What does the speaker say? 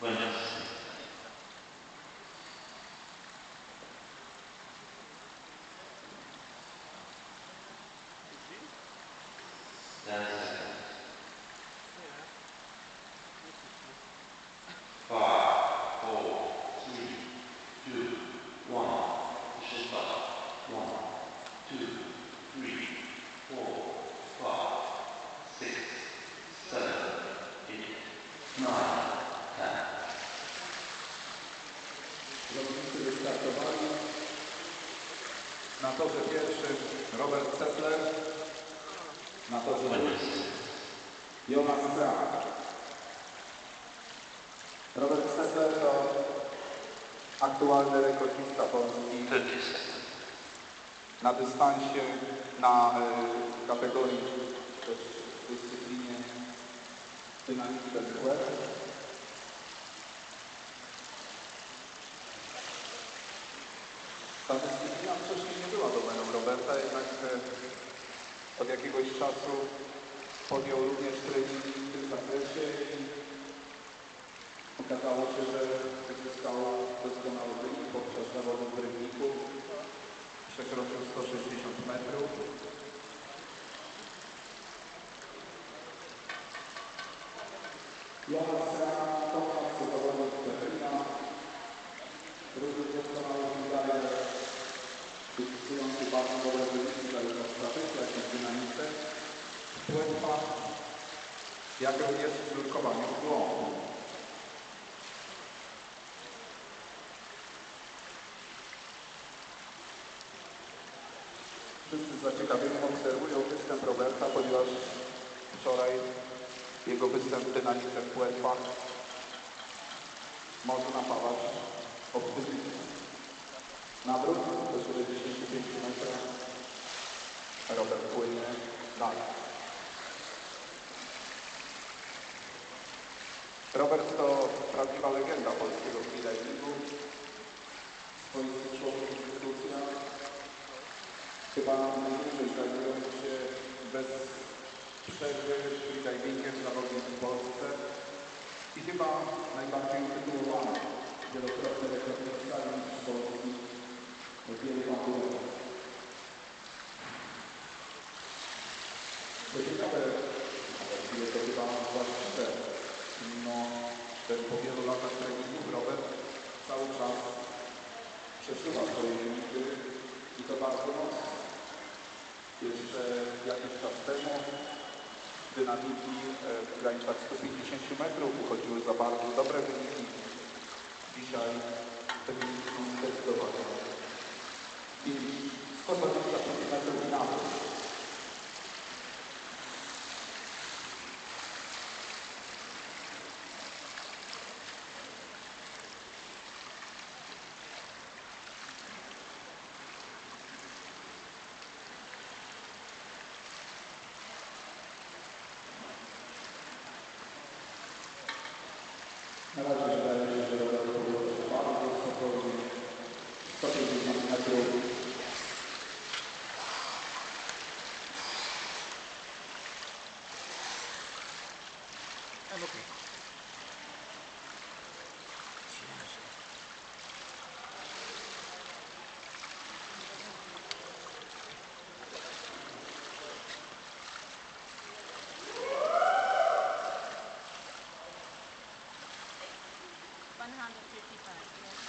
Wonderful. nine. Wystartowali. Na torze pierwszym Robert Settler. Na torze Buenas. Jonas Strach. Robert Settler to aktualny rekordzista Polski 30 seconds. na dystansie na y, kategorii też w dyscyplinie dynamiki bez Ta wcześniej nie była domeną Roberta, jednak e, od jakiegoś czasu podjął również treningi w tym zakresie i okazało się, że uzyskał doskonały wynik podczas zawodów w Rybniku. Przekroczył 160 metrów Tomasz, zawodnik Berlina, również doskonały wydaje dyskutujący bardzo dobre wyniki zarówno w statyce, jak i w dynamice, w płetwach, jak również w nurkowaniu w głąb. Wszyscy z zaciekawieniem obserwują występ Roberta, ponieważ wczoraj jego występ w dynamice w płetwach może napawać optymizmem. Nawrót do 75 metrów. Robert płynie dalej. Robert to prawdziwa legenda polskiego freedivingu. Człowiek instytucja. Chyba najbliżej zajmujący się bez przerwy freedivingiem zawodnik w Polsce. I chyba najbardziej utytułowany. Wielokrotny rekordista mistrz Polski wielu konkurencjach. Co ciekawe, a właściwie to chyba właściwe, no, że po wielu latach treningów Robert cały czas przesuwa swoje limity i to bardzo mocno. Jeszcze jakiś czas temu dynamiki e, w granicach 150 metrów uchodziły za bardzo dobre wyniki. Dzisiaj te wyniki są I'm okay. yeah.